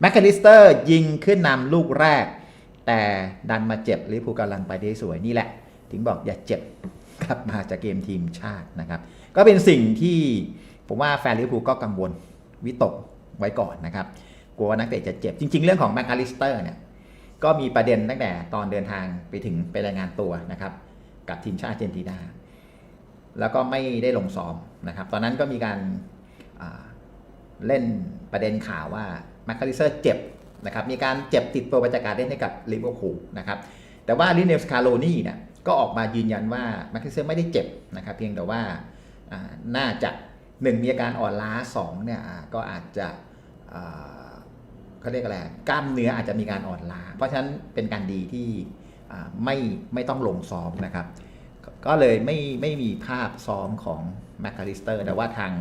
แมคคาลิสเตอร์ยิงขึ้นนำลูกแรก แต่ดันมาเจ็บลิเวอร์พูลกำลังไปได้สวยนี่แหละ ถึงบอกอย่าเจ็บกลับมาจากเกมทีมชาตินะครับ ก็เป็นสิ่งที่ผมว่าแฟนลิเวอร์พูลก็กังวลวิตกไว้ก่อนนะครับ กลัวว่านักเตะจะเจ็บ จริง ๆ เรื่องของแมคคาลิสเตอร์เนี่ยก็มีประเด็นตั้งแต่ตอนเดินทางไปถึงไปรายงานตัวนะครับกับทีมชาติอาร์เจนตินาแล้วก็ไม่ได้ลงซ้อมนะครับ ตอนนั้นก็มีการเล่นประเด็นข่าวว่า มคคาลิสเตอร์เจ็บนะครับมีการเจ็บติดตัวประจากการเล่นให้กับลิเวอร์พูลนะครับแต่ว่าลิเนลสคาโลนี่เนี่ยก็ออกมายืนยันว่าแมคคาลิสเตอร์ไม่ได้เจ็บนะครับเพียงแต่ว่าน่าจะหนึ่งมีอาการอ่อนล้าสองเนี่ยก็อาจจะเขาเรียกอะไรกล้ามเนื้ออาจจะมีการอ่อนล้า เพราะฉะนั้นเป็นการดีที่ไม่ไม่ต้องลงซ้อมนะครับ ก็เลยไม่ไม่มีภาพซ้อมของแมคคาลิสเตอร์ แต่ว่าทาง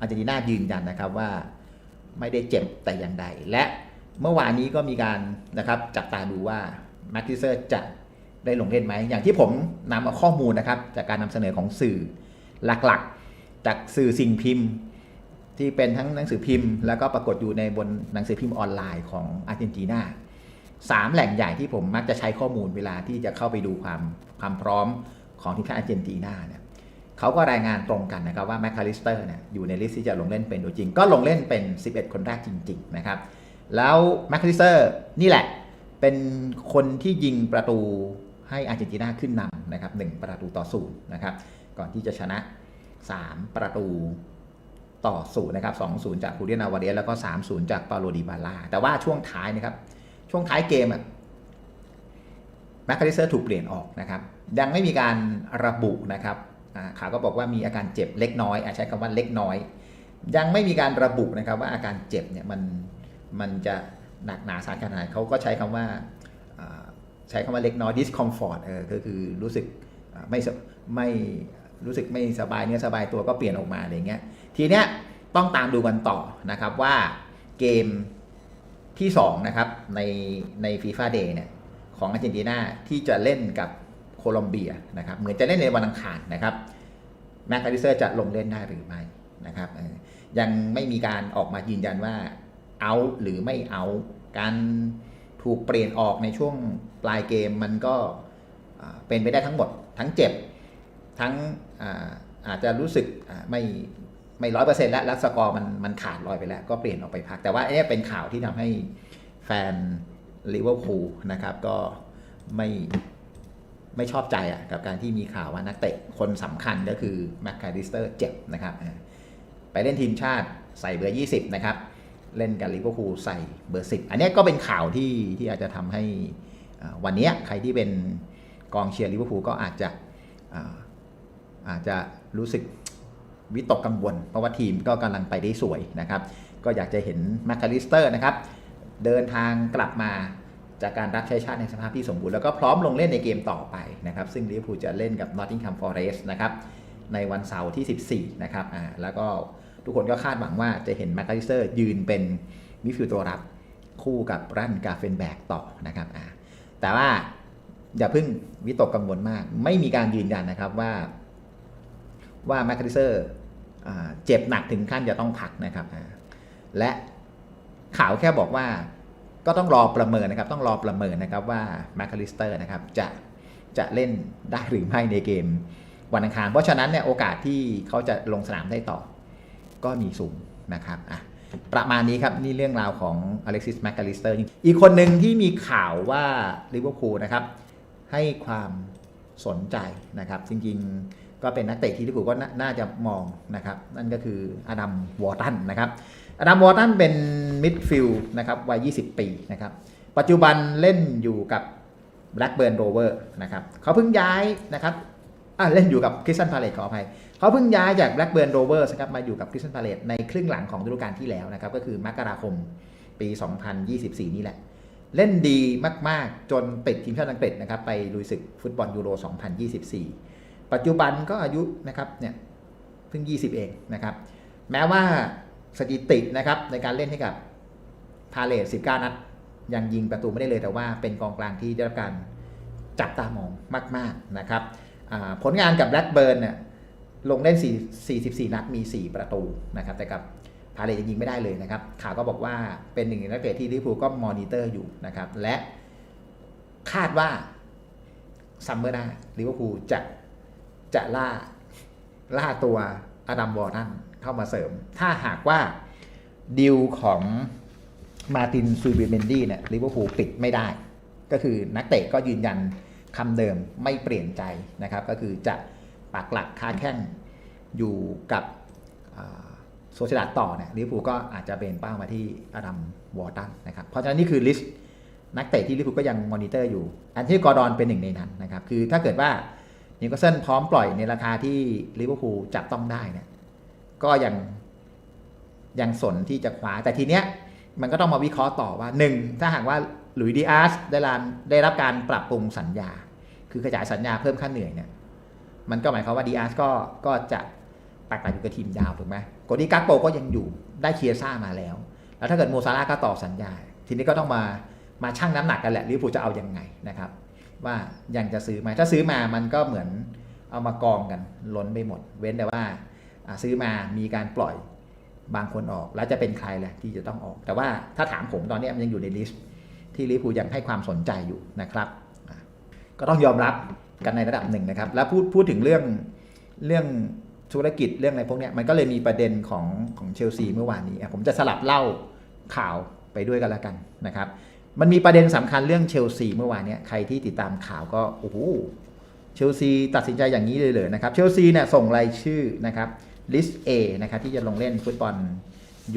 อาร์เจนตินายืนยันนะครับว่า ไม่ได้เจ็บแต่อย่างใด และเมื่อวานนี้ก็มีการนะครับจับตาดูว่าแมคคาลิเตอร์จะได้ลงเล่นไหม อย่างที่ผมนำเอาข้อมูลนะครับจากการนำเสนอของสื่อหลักๆ จากสื่อสิ่งพิมพ์ที่เป็นทั้งหนังสือพิมพ์ แล้วก็ปรากฏอยู่ในบนหนังสือพิมพ์ออนไลน์ของอาร์เจนตินาสามแหล่งใหญ่ที่ผมมักจะใช้ข้อมูลเวลาที่จะเข้าไปดูความความพร้อมของทีมชาติอาร์เจนตินาเนี่ย เขาก็รายงานตรงกันนะครับว่าแมคคาลิสเตอร์เนี่ยอยู่ในลิสต์ที่จะลงเล่นเป็นตัวจริง ก็ลงเล่นเป็น 11 คนแรกจริง ๆ นะครับ แล้วแมคคาลิสเตอร์นี่แหละเป็นคนที่ยิงประตูให้อาร์เจนตินาขึ้นนำนะครับหนึ่งประตูต่อศูนย์นะครับ ก่อนที่จะชนะ 3 ประตูต่อศูนย์นะครับ2 0จากคูเรียนาวาเดสแล้วก็3 0จากปาโลดิบาล่าแต่ว่าช่วงท้ายนะครับ ช่วงท้ายเกมอะแมคคาลิสเตอร์ถูกเปลี่ยนออกนะครับ ยังไม่มีการระบุนะครับ ข่าวก็บอกว่ามีอาการเจ็บเล็กน้อยอใช้คำว่าเล็กน้อย ยังไม่มีการระบุนะครับว่าอาการเจ็บเนี่ยมันมันจะหนักหนาสาหัสขนาดไหนเขาก็ใช้คำว่าอ่าใช้คำว่าเล็กน้อย discomfort เออก็คือรู้สึกไม่สไม่รู้สึกไม่สบายเนื้อสบายตัวก็เปลี่ยนออกมาอะไรเงี้ยทีเนี้ยต้องตามดูกันต่อนะครับว่าเกมที่2นะครับในในฟีฟ่าเดย์เนี่ยของอาร์เจนตินาที่จะเล่นกับโคลอมเบียนะครับเหมือนจะเล่นในวันอังคารนะครับ แมคคาริเซอร์จะลงเล่นได้หรือไม่นะครับยังไม่มีการออกมายืนยันว่าเอาหรือไม่เอาการถูกเปลี่ยนออกในช่วงปลายเกมมันก็เป็นไปได้ทั้งหมด ทั้งเจ็บ ทั้งอาจจะรู้สึกไม่ไม่ร้อยเปอร์เซ็นต์แล้วล้วสกอร์มันมันขาดลอยไปแล้ว ก็เปลี่ยนออกไปพัก แต่ว่าอันนี้เป็นข่าวที่ทำให้แฟนลิเวอร์พูลนะครับก็ไม่ ไม่ชอบใจอะกับการที่มีข่าวว่านักเตะคนสำคัญก็คือแมคคาริสเตอร์เจ็บนะครับ ไปเล่นทีมชาติใส่เบอร์ 20 นะครับ เล่นกับลิเวอร์พูลใส่เบอร์ 10 อันนี้ก็เป็นข่าวที่ที่อาจจะทำให้วันนี้ใครที่เป็นกองเชียร์ลิเวอร์พูลก็อาจจะอาอาจจะรู้สึกวิตกกังวล เพราะว่าทีมก็กำลังไปได้สวยนะครับ ก็อยากจะเห็นแมคคาลิสเตอร์นะครับ เดินทางกลับมา จากการรับใช้ชาติในสภาพที่สมบูรณ์แล้วก็พร้อมลงเล่นในเกมต่อไปนะครับ ซึ่งลิเวอร์พูลจะเล่นกับ Nottingham Forest นะครับในวันเสาร์ที่ 14 นะครับอ่าแล้วก็ทุกคนก็คาดหวังว่าจะเห็นแมคคาลิสเตอร์ยืนเป็นมิดฟิลด์ตัวรับคู่กับรันกาเฟนแบกต่อนะครับอ่าแต่ว่าอย่าเพิ่งวิตกกังวลมาก ไม่มีการยืนยันนะครับว่าว่าแมคคาลิเซอร์เจ็บหนักถึงขั้นจะต้องพักนะครับอ่าและข่าวแค่บอกว่า ก็ต้องรอประเมินนะครับ ต้องรอประเมินนะครับว่าแมคคาลิสเตอร์นะครับจะจะเล่นได้หรือไม่ในเกมวันอังคาร เพราะฉะนั้นเนี่ยโอกาสที่เขาจะลงสนามได้ต่อ ก็มีสูงนะครับอะประมาณนี้ครับ นี่เรื่องราวของอเล็กซิสแมคคาลิสเตอร์อีกคนหนึ่งที่มีข่าวว่าลิเวอร์พูลนะครับ ให้ความสนใจนะครับ จริงๆก็เป็นนักเตะที่ลิเวอร์พูลก็น่าน่าจะมองนะครับ นั่นก็คืออดัมวอร์ตันนะครับ อดัมวอร์ตันเป็นมิดฟิลด์นะครับวัย 20 ปีนะครับ ปัจจุบันเล่นอยู่กับ Blackburn Rover นะครับเขาเพิ่งย้ายนะครับอะเล่นอยู่กับคริสตันพาเลตขออภัยเขาเพิ่งย้ายจาก Blackburn Rovers นะครับมาอยู่กับคริสตันพาเลตในครึ่งหลังของฤดูกาลที่แล้วนะครับ ก็คือมกราคมปี 2024 นี่แหละ เล่นดีมาก ๆ จนติดทีมชาติอังกฤษนะครับไปลุยศึกฟุตบอลยูโร 2024 ปัจจุบันก็อายุนะครับเนี่ยเพิ่ง 20 เองนะครับ แม้ว่า สถิตินะครับในการเล่นให้กับพาเลต19 นัด ยังยิงประตูไม่ได้เลยแต่ว่าเป็นกองกลางที่ได้รับการจับตามองมาก ๆ นะครับผลงานกับแบล็กเบิร์นเนี่ยลงเล่น4 44 นัดมี 4 ประตูนะครับ แต่กับพาเลตยังยิงไม่ได้เลยนะครับ ข่าวก็บอกว่าเป็นหนึ่งในนักเตะที่ลิเวอร์พูลก็มอนิเตอร์อยู่นะครับ และคาดว่าซัมเมอร์หน้าลิเวอร์พูลจะจะล่าล่าตัวอดัมวอร์ตัน เข้ามาเสริม ถ้าหากว่าดีลของมาตินซูบิเมนดี้เนี่ยลิเวอร์พูลปิดไม่ได้ ก็คือนักเตะก็ยืนยันคำเดิมไม่เปลี่ยนใจนะครับ ก็คือจะปักหลักค้าแข้งอยู่กับโซเชียดต่อเนี่ยลิเวอร์พูลก็อาจจะเบนเป้ามาที่อดัมวอร์ตันนะครับ เพราะฉะนั้นนี่คือลิสต์นักเตะที่ลิเวอร์พูลก็ยังมอนิเตอร์อยู่ อันที่กอร์ดอนเป็นหนึ่งในนั้นนะครับ คือถ้าเกิดว่านิโคลเซนพร้อมปล่อยในราคาที่ลิเวอร์พูลจับต้องได้เนี่ย ก็ยังยังสนที่จะคว้าแต่ทีเนี้ยมันก็ต้องมาวิเคราะห์ต่อว่า 1. ถ้าหากว่าหลุยดีอาร์สได้รับได้รับการปรับปรุงสัญญา คือขยายสัญญาเพิ่มค่าเหนื่อยเนี่ยมันก็หมายความว่าดีอาร์สก็ก็จะปักหลักอยู่กับทีมยาวถูกไหมโกดีกักโปก็ยังอยู่ได้เคียซ่ามาแล้ว แล้วถ้าเกิดโมซาร่าก็ต่อสัญญา ทีนี้ก็ต้องมามาชั่งน้ำหนักกันแหละลิเวอร์พูลจะเอายังไงนะครับ ว่ายังจะซื้อไหมถ้าซื้อมามันก็เหมือนเอามากองกันล้นไปหมด เว้นแต่ว่า ซื้อมามีการปล่อยบางคนออก แล้วจะเป็นใครแหละที่จะต้องออก แต่ว่าถ้าถามผมตอนนี้มันยังอยู่ในลิสต์ที่ลิเวอร์พูยังให้ความสนใจอยู่นะครับก็ต้องยอมรับกันในระดับหนึ่งนะครับ แล้วพูดพูดถึงเรื่องเรื่องธุรกิจเรื่องอะไรพวกนี้มันก็เลยมีประเด็นของของเชลซีเมื่อวานนี้ ผมจะสลับเล่าข่าวไปด้วยกันแล้วกันนะครับ มันมีประเด็นสำคัญเรื่องเชลซีเมื่อวานนี้ใครที่ติดตามข่าวก็โอ้โหเชลซีตัดสินใจอย่างนี้เลยเลยนะครับเชลซีเนี่ยส่งรายชื่อนะครับ ลิสต์ A นะครับที่จะลงเล่นฟุตบอล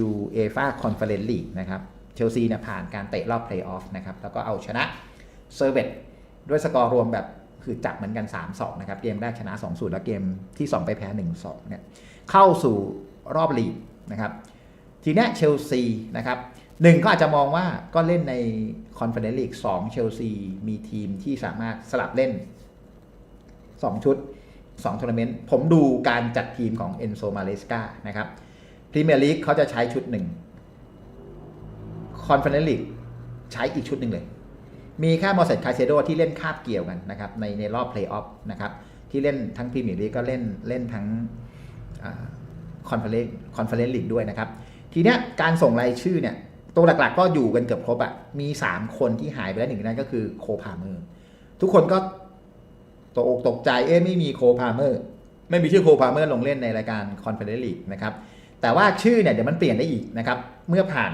UEFA Conference League นะครับเชลซีเนี่ยผ่านการเตะรอบเพลย์ออฟนะครับแล้วก็เอาชนะเซอร์เบตด้วยสกอร์รวมแบบคือจับเหมือนกัน 3-2 นะครับ เกมแรกชนะ 2-0 แล้วเกมที่ 2 ไปแพ้ 1-2 เนี่ยเข้าสู่รอบลีกนะครับทีนี้เชลซีนะครับหนึ่งก็อาจจะมองว่าก็เล่นในคอนเฟอเรนซ์ลีกสองเชลซีมีทีมที่สามารถสลับเล่น 2 ชุด 2ทัวร์นาเมนต์ผมดูการจัดทีมของเอนโซมาเลสกานะครับพรีเมียร์ลีกเขาจะใช้ชุดหนึ่งคอนเฟอเรนซ์ลีกใช้อีกชุดหนึ่งเลย มีแค่มอสเซตคาเซโดที่เล่นคาบเกี่ยวกันนะครับในในรอบเพลย์ออฟนะครับที่เล่นทั้งพรีเมียร์ลีกก็เล่นเล่นทั้งคอนเฟอเรนซ์คอนเฟอเรนซ์ลีกด้วยนะครับ ทีเนี้ยการส่งรายชื่อเนี่ยตัวหลักๆ ก็อยู่กันเกือบครบอะ่ะมี 3 คนที่หายไปแล้วหนึ่งในนั้นก็คือโคพาเมอร์ทุกคนก็ ตกอกตกใจเอ๊ะไม่มีโคพาเมอร์ไม่มีชื่อโคพาเมอร์ลงเล่นในรายการคอนเฟอเรลีกนะครับแต่ว่าชื่อเนี่ยเดี๋ยวมันเปลี่ยนได้อีกนะครับเมื่อผ่าน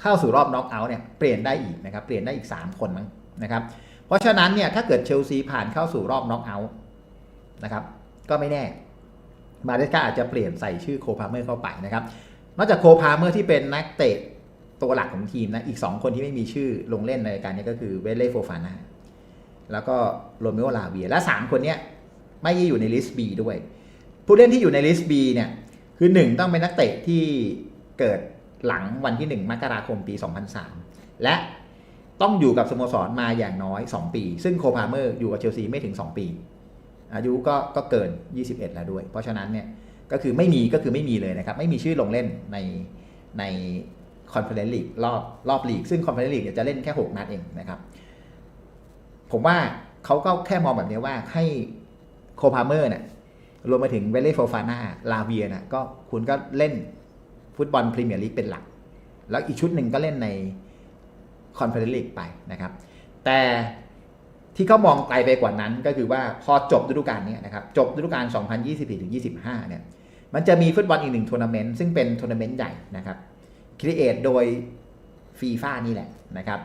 เข้าสู่รอบน็อกเอาท์เนี่ยเปลี่ยนได้อีกนะครับเปลี่ยนได้อีก 3 คนมั้งนะครับเพราะฉะนั้นเนี่ยถ้าเกิดเชลซีผ่านเข้าสู่รอบน็อกเอาท์นะครับก็ไม่แน่ มาเดสกาอาจจะเปลี่ยนใส่ชื่อโคพาเมอร์เข้าไปนะครับนอกจากโคพาเมอร์ที่เป็นนักเตะตัวหลักของทีมนะอีก 2 คนที่ไม่มีชื่อลงเล่นในรายการนี้ก็คือเวเล่โฟฟานา แล้วก็โรเมโอลาเวียและ 3 คนนี้ไม่ได้อยู่ในลิสต์ B ด้วย ผู้เล่นที่อยู่ในลิสต์ B เนี่ยคือ 1 ต้องเป็นนักเตะที่เกิดหลังวันที่ 1 มกราคมปี 2003 และต้องอยู่กับสโมสรมาอย่างน้อย 2 ปี ซึ่งโคพาเมอร์อยู่กับเชลซีไม่ถึง 2 ปี อายุก็ก็เกิน 21 แล้วด้วย เพราะฉะนั้นเนี่ยก็คือไม่มีก็คือไม่มีเลยนะครับ ไม่มีชื่อลงเล่นในในคอนเฟอเรนซ์ลีกรอบรอบลีกซึ่งคอนเฟอเรนซ์ลีกจะเล่นแค่ 6 นัดเองนะครับ ผมว่าเขาก็แค่มองแบบนี้ว่าให้โคพาเมอร์เนี่ยรวมไปถึงเวเล่โฟฟาน่าลาเวียนะก็คุณก็เล่นฟุตบอลพรีเมียร์ลีกเป็นหลัก แล้วอีกชุดหนึ่งก็เล่นในคอนเฟอเรนซ์ลีกไปนะครับ แต่ที่เขามองไกลไปกว่านั้นก็คือว่าพอจบฤดูกาลนี้นะครับ จบฤดูกาล 2024-25 เนี่ย มันจะมีฟุตบอลอีกหนึ่งทัวร์นาเมนต์ซึ่งเป็นทัวร์นาเมนต์ใหญ่นะครับครีเอทโดยฟีฟ่านี่แหละนะครับ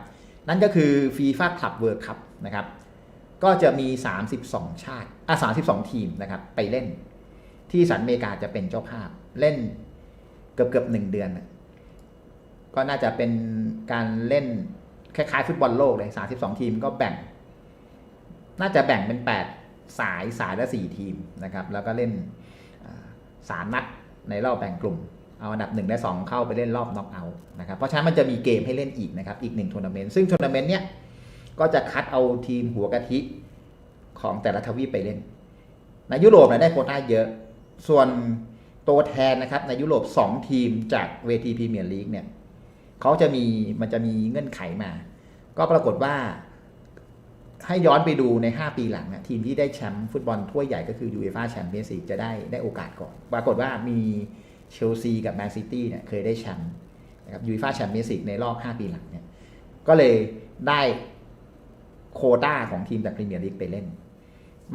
นั่นก็คือฟีฟ่าคลับเวิร์คัพ นะครับ ก็จะมี 32 ชาติอะ32 ทีมนะครับ ไปเล่น ที่สหรัฐอเมริกาจะเป็นเจ้าภาพ เล่นเกือบเกือบหนึ่งเดือน ก็น่าจะเป็นการเล่นคล้ายๆฟุตบอลโลกเลย 32 ทีมก็แบ่ง น่าจะแบ่งเป็น 8 สายสายละ 4 ทีมนะครับ แล้วก็เล่นสามนัดในรอบแบ่งกลุ่ม เอาอันดับ 1 และ 2 เข้าไปเล่นรอบน็อกเอาท์นะครับ เพราะฉะนั้นมันจะมีเกมให้เล่นอีกนะครับ อีกหนึ่งทัวร์นาเมนต์ ซึ่งทัวร์นาเมนต์เนี้ย ก็จะคัดเอาทีมหัวกะทิของแต่ละทวีปไปเล่น ในยุโรปเนี่ยได้โคต้าเยอะ ส่วนตัวแทนนะครับในยุโรป 2 ทีมจากเวทีพรีเมียร์ลีกเนี่ยเขาจะมีมันจะมีเงื่อนไขมา ก็ปรากฏว่าให้ย้อนไปดูใน 5 ปีหลังนะทีมที่ได้แชมป์ฟุตบอลถ้วยใหญ่ก็คือยูเอฟ่าแชมเปี้ยนส์ลีกจะได้ได้โอกาสก่อน ปรากฏว่ามีเชลซีกับแมนซิตี้เนี่ยเคยได้แชมป์นะครับยูฟ่าแชมเปี้ยนส์ลีกในรอบ 5 ปีหลังเนี่ยก็เลยได้ โคต้าของทีมจากพรีเมียร์ลีกไปเล่น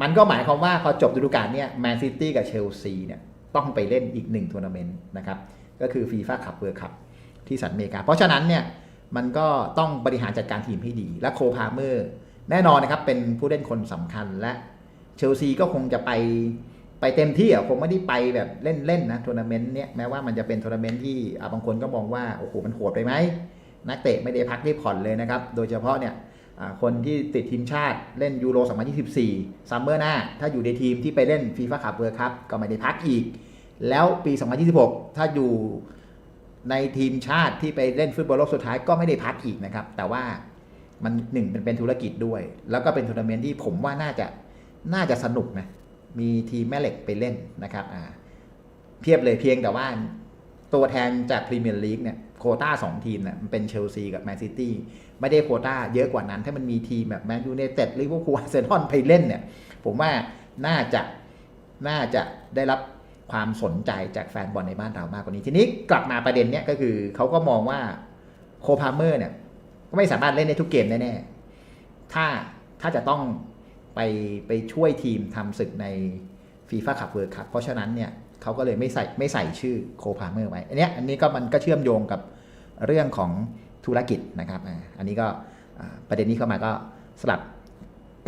มันก็หมายความว่าพอจบฤดูกาลเนี่ยแมนซิตี้กับเชลซีเนี่ยต้องไปเล่นอีกหนึ่งทัวร์นาเมนต์นะครับก็คือฟีฟ่าคัพเวิร์คัพที่สหรัฐอเมริกา เพราะฉะนั้นเนี่ยมันก็ต้องบริหารจัดการทีมให้ดี และโคพาเมอร์แน่นอนนะครับเป็นผู้เล่นคนสำคัญและเชลซีก็คงจะไปไปเต็มที่อะคงไม่ได้ไปแบบเล่นๆนะทัวร์นาเมนต์เนี่ยแม้ว่ามันจะเป็นทัวร์นาเมนต์ที่บางคนก็มองว่าโอ้โหมันโหดไปไหมนักเตะไม่ได้พักได้ผ่อนเลยนะครับ โดยเฉพาะเนี่ย คนที่ติดทีมชาติเล่นยูโร 2024 ซัมเมอร์หน้า ถ้าอยู่ในทีมที่ไปเล่นฟีฟ่าคัพเวิร์คัพก็ไม่ได้พักอีก แล้วปี 2026 ถ้าอยู่ในทีมชาติที่ไปเล่นฟุตบอลโลกสุดท้ายก็ไม่ได้พักอีกนะครับ แต่ว่ามันหนึ่งเป็นเป็นธุรกิจด้วย แล้วก็เป็นทัวร์นาเมนต์ที่ผมว่าน่าจะน่าจะสนุกนะมีทีมแม่เหล็กไปเล่นนะครับอ่าเพียบเลยเพียงแต่ว่าตัวแทนจากพรีเมียร์ลีกเนี่ย โคต้าสองทีมเนี่ยมันเป็นเชลซีกับแมนซิตี้ไม่ได้โคต้าเยอะกว่านั้น ถ้ามันมีทีมแบบแมนยูไนเต็ดลิเวอร์พูลอาร์เซนอลไปเล่นเนี่ย ผมว่าน่าจะน่าจะได้รับความสนใจจากแฟนบอลในบ้านเรามากกว่านี้ ทีนี้กลับมาประเด็นเนี้ยก็คือเขาก็มองว่าโคพาเมอร์เนี่ยก็ไม่สามารถเล่นได้ทุกเกมแน่ๆถ้าถ้าจะต้องไปไปช่วยทีมทำศึกในฟีฟ่าคัพเวิร์คัพเพราะฉะนั้นเนี่ย เขาก็เลยไม่ใส่ไม่ใส่ชื่อโคพาเมอร์ไว้ อันนี้อันนี้ก็มันก็เชื่อมโยงกับเรื่องของธุรกิจนะครับ อันนี้ก็ประเด็นนี้เข้ามาก็สลับ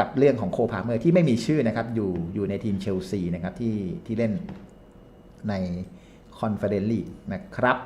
กับเรื่องของโคพาเมอร์ที่ไม่มีชื่อนะครับ อยู่อยู่ในทีมเชลซีนะครับที่ที่เล่นในคอนเฟอเรนซ์ลีกนะครับ